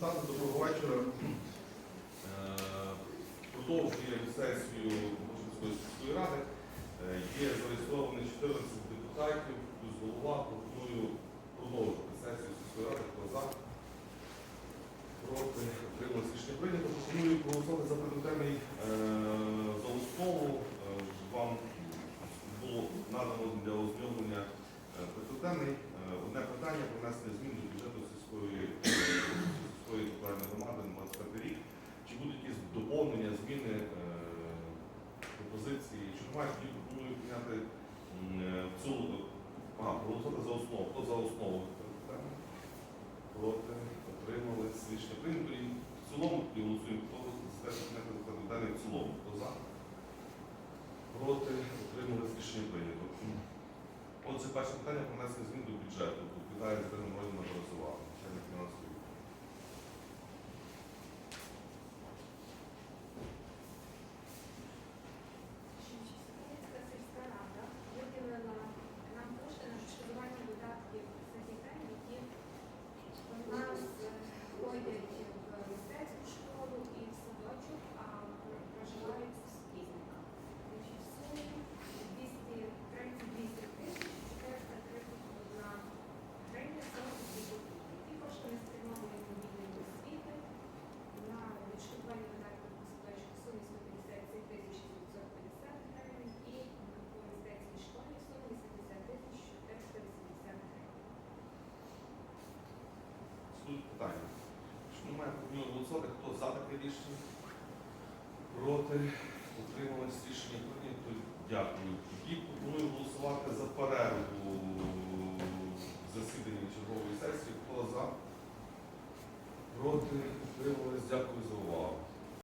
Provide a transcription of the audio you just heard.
депутати, доброго вечора. Е, Продовжуємо сесію Божинської сільської ради. Е, Є зареєстровані 14 депутатів, плюс голова. Пропоную продовжити сесію сільської ради. Хто за? Проти отрималось рішення прийнято. Пропоную проголосувати за пріоритетний е, за основу. Вам було надано для ознайомлення е, пропозиції? Немає, тоді пропоную прийняти е, в цілому, а, проголосувати за основу. Хто за основу? Проти, отримались рішення прийнято. І в цілому і голосуємо. Хто за те, в цілому? Хто за? Проти, отримались рішення прийнято. Отже, перше питання про внесення змін до бюджету. Відповідає за тим питання. Що немає голосувати. Хто за таке рішення? Проти, утрималось рішення прийнято. Дякую. Тоді пропоную голосувати за перерву засідання чергової сесії. Хто за? Проти, утрималось. Дякую